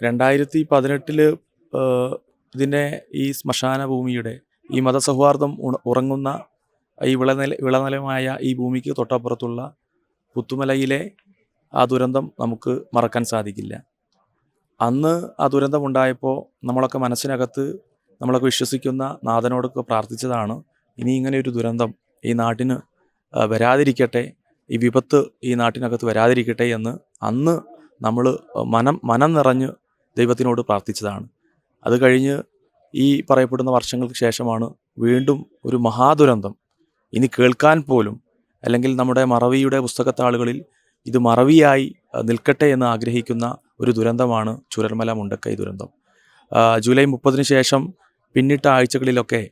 രണ്ടായിരത്തി പതിനെട്ടിൽ ഇതിനെ ഈ ശ്മശാന ഭൂമിയുടെ ഈ മതസൗഹാർദ്ദം ഉറങ്ങുന്ന ഈ വിളനില വിളനിലമായ ഈ ഭൂമിക്ക് തൊട്ടപ്പുറത്തുള്ള പുത്തുമലയിലെ ആ ദുരന്തം നമുക്ക് മറക്കാൻ സാധിക്കില്ല. അന്ന് ആ ദുരന്തം ഉണ്ടായപ്പോൾ നമ്മളൊക്കെ മനസ്സിനകത്ത് നമ്മളൊക്കെ വിശ്വസിക്കുന്ന നാഥനോടൊക്കെ പ്രാർത്ഥിച്ചതാണ് ഇനി ഇങ്ങനെ ഒരു ദുരന്തം ഈ നാട്ടിന് വരാതിരിക്കട്ടെ ഈ വിപത്ത് ഈ നാട്ടിനകത്ത് വരാതിരിക്കട്ടെ എന്ന് അന്ന് നമ്മൾ മനം മനം നിറഞ്ഞ് ദൈവത്തിനോട് പ്രാർത്ഥിച്ചതാണ്. അത് കഴിഞ്ഞ് ഈ പറയപ്പെടുന്ന വർഷങ്ങൾക്ക് ശേഷമാണ് വീണ്ടും ഒരു മഹാദുരന്തം. ഇനി കേൾക്കാൻ പോലും അല്ലെങ്കിൽ നമ്മുടെ മറവിയുടെ പുസ്തകത്താളുകളിൽ ഇത് മറവിയായി നിൽക്കട്ടെ എന്ന് ആഗ്രഹിക്കുന്ന ഒരു ദുരന്തമാണ് ചുരൽമല മുണ്ടക്കൈ ദുരന്തം. ജൂലൈ മുപ്പതിന് ശേഷം പിന്നിട്ട ആഴ്ചകളിലൊക്കെ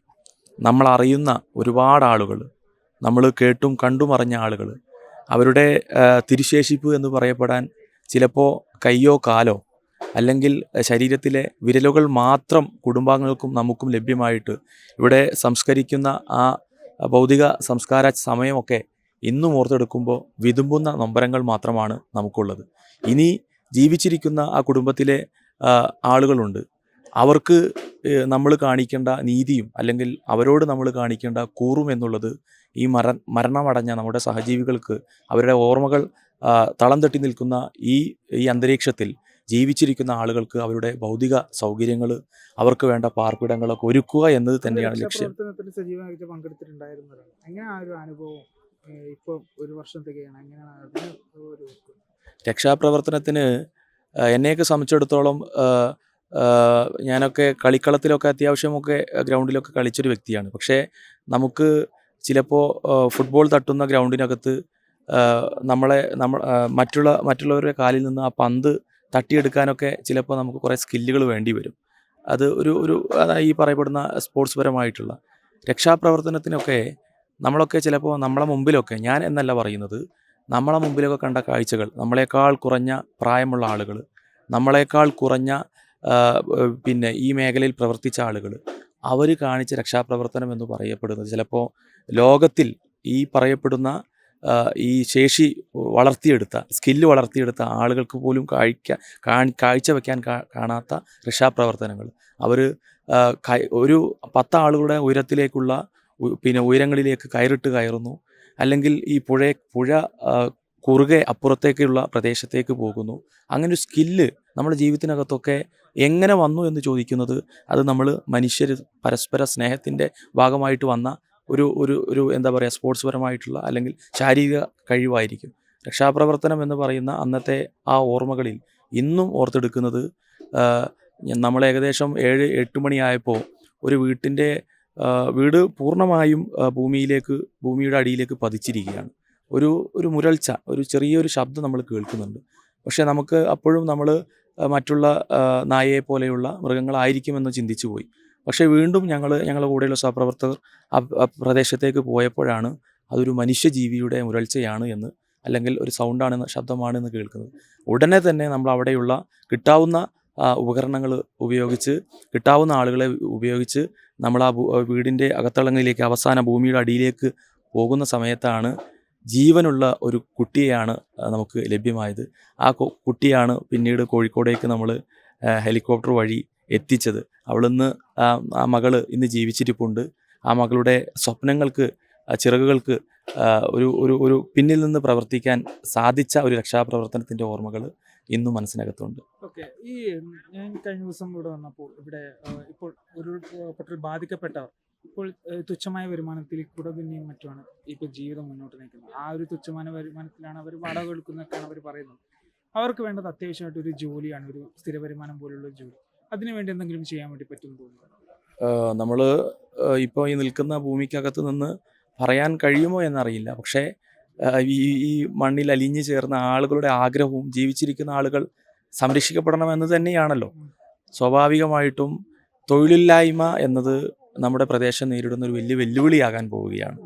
നമ്മൾ അറിയുന്ന ഒരുപാട് ആളുകൾ നമ്മൾ കേട്ടും കണ്ടും അറിഞ്ഞ ആളുകൾ അവരുടെ തിരുശേഷിപ്പ് എന്ന് പറയപ്പെടാൻ ചിലപ്പോൾ കയ്യോ കാലോ അല്ലെങ്കിൽ ശരീരത്തിലെ വിരലുകൾ മാത്രം കുടുംബാംഗങ്ങൾക്കും നമുക്കും ലഭ്യമായിട്ട് ഇവിടെ സംസ്കരിക്കുന്ന ആ ഭൗതിക സംസ്കാര സമയമൊക്കെ ഇന്നും ഓർത്തെടുക്കുമ്പോൾ വിതുമ്പുന്ന നൊമ്പരങ്ങൾ മാത്രമാണ് നമുക്കുള്ളത്. ഇനി ജീവിച്ചിരിക്കുന്ന ആ കുടുംബത്തിലെ ആളുകളുണ്ട്. അവർക്ക് നമ്മൾ കാണിക്കേണ്ട നീതിയും അല്ലെങ്കിൽ അവരോട് നമ്മൾ കാണിക്കേണ്ട കൂറും എന്നുള്ളത് ഈ മര മരണമടഞ്ഞ നമ്മുടെ സഹജീവികൾക്ക് അവരുടെ ഓർമ്മകൾ തളം തട്ടി നിൽക്കുന്ന ഈ ഈ അന്തരീക്ഷത്തിൽ ജീവിച്ചിരിക്കുന്ന ആളുകൾക്ക് അവരുടെ ഭൗതിക സൗകര്യങ്ങൾ അവർക്ക് വേണ്ട പാർപ്പിടങ്ങളൊക്കെ ഒരുക്കുക എന്നത് തന്നെയാണ് ലക്ഷ്യം. സജീവമായിട്ട് എങ്ങനെ ആ ഒരു അനുഭവം? ഒരു എങ്ങനെയാണ് രക്ഷാപ്രവർത്തനത്തിന് എന്നെയൊക്കെ സംബന്ധിച്ചിടത്തോളം ഞാനൊക്കെ കളിക്കളത്തിലൊക്കെ അത്യാവശ്യമൊക്കെ ഗ്രൗണ്ടിലൊക്കെ കളിച്ചൊരു വ്യക്തിയാണ്. പക്ഷേ നമുക്ക് ചിലപ്പോൾ ഫുട്ബോൾ തട്ടുന്ന ഗ്രൗണ്ടിനകത്ത് നമ്മളെ നമ്മൾ മറ്റുള്ള മറ്റുള്ളവരുടെ കാലിൽ നിന്ന് ആ പന്ത് തട്ടിയെടുക്കാനൊക്കെ ചിലപ്പോൾ നമുക്ക് കുറേ സ്കില്ലുകൾ വേണ്ടി വരും. അത് ഒരു ഒരു അതായത് ഈ പറയപ്പെടുന്ന സ്പോർട്സ് പരമായിട്ടുള്ള രക്ഷാപ്രവർത്തനത്തിനൊക്കെ നമ്മളൊക്കെ ചിലപ്പോൾ നമ്മളെ മുമ്പിലൊക്കെ ഞാൻ എന്നല്ല പറയുന്നത് നമ്മളെ മുമ്പിലൊക്കെ കണ്ട കാഴ്ചകൾ നമ്മളെക്കാൾ കുറഞ്ഞ പ്രായമുള്ള ആളുകൾ നമ്മളെക്കാൾ കുറഞ്ഞ പിന്നെ ഈ മേഖലയിൽ പ്രവർത്തിച്ച ആളുകൾ അവർ കാണിച്ച രക്ഷാപ്രവർത്തനം എന്ന് പറയപ്പെടുന്നത് ചിലപ്പോൾ ലോകത്തിൽ ഈ പറയപ്പെടുന്ന ഈ ശേഷി വളർത്തിയെടുത്ത സ്കില്ല് വളർത്തിയെടുത്ത ആളുകൾക്ക് പോലും കാഴ്ച കാണി കാഴ്ചവെക്കാൻ കാ- കാണാത്ത രക്ഷാപ്രവർത്തനങ്ങൾ. അവർ ഒരു പത്ത് ആളുകളുടെ ഉയരത്തിലേക്കുള്ള പിന്നെ ഉയരങ്ങളിലേക്ക് കയറിട്ട് കയറുന്നു. അല്ലെങ്കിൽ ഈ പുഴ പുഴ കുറുകെ അപ്പുറത്തേക്കുള്ള പ്രദേശത്തേക്ക് പോകുന്നു. അങ്ങനെ ഒരു സ്കില്ല് നമ്മുടെ ജീവിതത്തിനകത്തൊക്കെ എങ്ങനെ വന്നു എന്ന് ചോദിക്കുന്നത് അത് നമ്മൾ മനുഷ്യർ പരസ്പര സ്നേഹത്തിന്റെ ഭാഗമായിട്ട് വന്ന ഒരു ഒരു ഒരു എന്താ പറയുക സ്പോർട്സ് പരമായിട്ടുള്ള അല്ലെങ്കിൽ ശാരീരിക കഴിവായിരിക്കും. രക്ഷാപ്രവർത്തനം എന്ന് പറയുന്ന അന്നത്തെ ആ ഓർമ്മകളിൽ ഇന്നും ഓർത്തെടുക്കുന്നത് നമ്മൾ ഏകദേശം ഏഴ് എട്ട് മണിയായപ്പോൾ ഒരു വീട്ടിന്റെ വീട് പൂർണമായും ഭൂമിയിലേക്ക് ഭൂമിയുടെ അടിയിലേക്ക് പതിച്ചിരിക്കുകയാണ്. ഒരു ഒരു മുരൾച്ച ഒരു ചെറിയൊരു ശബ്ദം നമ്മൾ കേൾക്കുന്നുണ്ട്. പക്ഷേ നമുക്ക് അപ്പോഴും നമ്മൾ മറ്റുള്ള നായയെ പോലെയുള്ള മൃഗങ്ങളായിരിക്കുമെന്ന് ചിന്തിച്ചു പോയി പക്ഷേ വീണ്ടും ഞങ്ങൾ ഞങ്ങളുടെ കൂടെയുള്ള സഹപ്രവർത്തകർ ആ പ്രദേശത്തേക്ക് പോയപ്പോഴാണ് അതൊരു മനുഷ്യജീവിയുടെ മുരൾച്ചയാണ് എന്ന് അല്ലെങ്കിൽ ഒരു സൗണ്ടാണെന്ന് ശബ്ദമാണെന്ന് കേൾക്കുന്നത്. ഉടനെ തന്നെ നമ്മൾ അവിടെയുള്ള കിട്ടാവുന്ന ഉപകരണങ്ങൾ ഉപയോഗിച്ച് കിട്ടാവുന്ന ആളുകളെ ഉപയോഗിച്ച് നമ്മൾ ആ വീടിന്റെ അകത്തളങ്ങളിലേക്ക് അവസാന ഭൂമിയുടെ അടിയിലേക്ക് പോകുന്ന സമയത്താണ് ജീവനുള്ള ഒരു കുട്ടിയെയാണ് നമുക്ക് ലഭ്യമായത്. ആ കുട്ടിയാണ് പിന്നീട് കോഴിക്കോടേക്ക് നമ്മൾ ഹെലികോപ്റ്റർ വഴി എത്തിച്ചത്. അവളിന്ന് ആ മകൾ ഇന്ന് ജീവിച്ചിരിപ്പുണ്ട്. ആ മകളുടെ സ്വപ്നങ്ങൾക്ക് ചിറകുകൾക്ക് ഒരു ഒരു ഒരു പിന്നിൽ നിന്ന് പ്രവർത്തിക്കാൻ സാധിച്ച ഒരു രക്ഷാപ്രവർത്തനത്തിന്റെ ഓർമ്മകൾ ഇന്നും മനസ്സിനകത്തുണ്ട്. ഓക്കെ. ഈ ഞാൻ കഴിഞ്ഞ ദിവസം ഇവിടെ വന്നപ്പോൾ ഇവിടെ ഇപ്പോൾ ഉരുൾപൊട്ടൽ ബാധിക്കപ്പെട്ടവർ ഇപ്പോൾ തുച്ഛമായ വരുമാനത്തിൽ കൂടെ പിന്നെയും മറ്റുമാണ് ഇപ്പോൾ ജീവിതം മുന്നോട്ട് നയിക്കുന്നത്. ആ ഒരു തുച്ഛമായ വരുമാനത്തിലാണ് അവർ വാടക എടുക്കുന്നതൊക്കെയാണ് അവർ പറയുന്നത്. അവർക്ക് വേണ്ടത് അത്യാവശ്യമായിട്ട് ഒരു ജോലിയാണ് ഒരു സ്ഥിര വരുമാനം പോലുള്ള ജോലി. അതിനുവേണ്ടി എന്തെങ്കിലും ചെയ്യാൻ വേണ്ടി പറ്റും നമ്മൾ ഇപ്പോൾ ഈ നിൽക്കുന്ന ഭൂമിക്കകത്ത് നിന്ന് പറയാൻ കഴിയുമോ എന്നറിയില്ല. പക്ഷേ ഈ ഈ മണ്ണിൽ അലിഞ്ഞു ചേർന്ന ആളുകളുടെ ആഗ്രഹവും ജീവിച്ചിരിക്കുന്ന ആളുകൾ സംരക്ഷിക്കപ്പെടണമെന്ന് തന്നെയാണല്ലോ. സ്വാഭാവികമായിട്ടും തൊഴിലില്ലായ്മ എന്നത് നമ്മുടെ പ്രദേശം നേരിടുന്ന ഒരു വലിയ വെല്ലുവിളിയാകാൻ പോവുകയാണ്.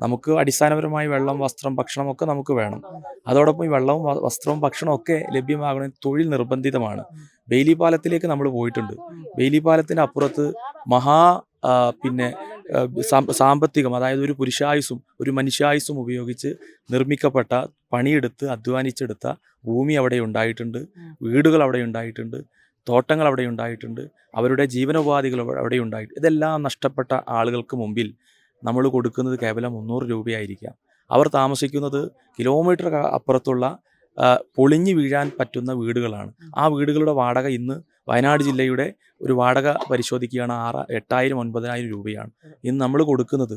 നമുക്ക് അടിസ്ഥാനപരമായി വെള്ളം വസ്ത്രം ഭക്ഷണം ഒക്കെ നമുക്ക് വേണം. അതോടൊപ്പം ഈ വെള്ളവും വസ്ത്രവും ഭക്ഷണവും ഒക്കെ ലഭ്യമാകണമെങ്കിൽ തൊഴിൽ നിർബന്ധിതമാണ്. ബെയിലി പാലത്തിലേക്ക് നമ്മൾ പോയിട്ടുണ്ട്. ബെയിലി പാലത്തിന്റെ അപ്പുറത്ത് മഹാ പിന്നെ സാമ്പത്തികം അതായത് ഒരു പുരുഷായുസും ഒരു മനുഷ്യായുസും ഉപയോഗിച്ച് നിർമ്മിക്കപ്പെട്ട പണിയെടുത്ത് അധ്വാനിച്ചെടുത്ത ഭൂമി അവിടെ ഉണ്ടായിട്ടുണ്ട്. വീടുകൾ അവിടെ ഉണ്ടായിട്ടുണ്ട്. തോട്ടങ്ങൾ അവിടെ ഉണ്ടായിട്ടുണ്ട്. അവരുടെ ജീവനോപാധികൾ അവ- അവിടെ ഉണ്ടായിട്ടുണ്ട് ഇതെല്ലാം നഷ്ടപ്പെട്ട ആളുകൾക്ക് മുമ്പിൽ നമ്മൾ കൊടുക്കുന്നത് കേവലം മുന്നൂറ് രൂപയായിരിക്കാം. അവർ താമസിക്കുന്നത് കിലോമീറ്റർ അപ്പുറത്തുള്ള പൊളിഞ്ഞു വീഴാൻ പറ്റുന്ന വീടുകളാണ്. ആ വീടുകളുടെ വാടക ഇന്ന് വയനാട് ജില്ലയുടെ ഒരു വാടക പരിശോധിക്കുകയാണ് ആറ് എട്ടായിരം ഒൻപതിനായിരം രൂപയാണ്. ഇന്ന് നമ്മൾ കൊടുക്കുന്നത്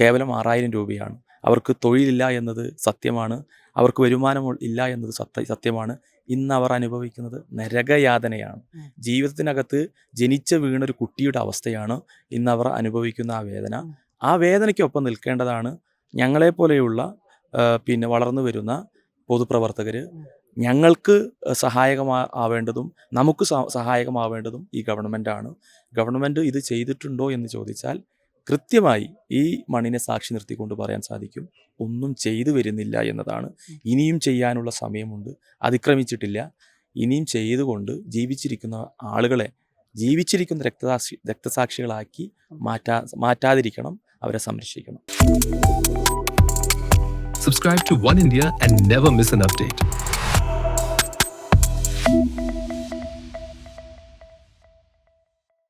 കേവലം ആറായിരം രൂപയാണ്. അവർക്ക് തൊഴിലില്ല എന്നത് സത്യമാണ്. അവർക്ക് വരുമാനം ഇല്ല എന്നത് സത്യ സത്യമാണ്. ഇന്ന് അവർ അനുഭവിക്കുന്നത് നരകയാതനയാണ്. ജീവിതത്തിനകത്ത് ജനിച്ച വീണൊരു കുട്ടിയുടെ അവസ്ഥയാണ് ഇന്ന് അവർ അനുഭവിക്കുന്ന ആ വേദന. ആ വേദനയ്ക്കൊപ്പം നിൽക്കേണ്ടതാണ് ഞങ്ങളെപ്പോലെയുള്ള പിന്നെ വളർന്നു വരുന്ന പൊതുപ്രവർത്തകർ ഞങ്ങൾക്ക് സഹായകമാ ആവേണ്ടതും നമുക്ക് സഹായകമാവേണ്ടതും ഈ ഗവൺമെന്റാണ് ഗവൺമെന്റ് ഇത് ചെയ്തിട്ടുണ്ടോ എന്ന് ചോദിച്ചാൽ കൃത്യമായി ഈ മണ്ണിനെ സാക്ഷി നിർത്തിക്കൊണ്ട് പറയാൻ സാധിക്കും. ഒന്നും ചെയ്തു വരുന്നില്ല എന്നതാണ്. ഇനിയും ചെയ്യാനുള്ള സമയമുണ്ട്. അതിക്രമിച്ചിട്ടില്ല. ഇനിയും ചെയ്തുകൊണ്ട് ജീവിച്ചിരിക്കുന്ന ആളുകളെ ജീവിച്ചിരിക്കുന്ന രക്തസാക്ഷി രക്തസാക്ഷികളാക്കി മാറ്റാ മാറ്റാതിരിക്കണം. അവരെ സംരക്ഷിക്കണം Subscribe to One India and never miss an update.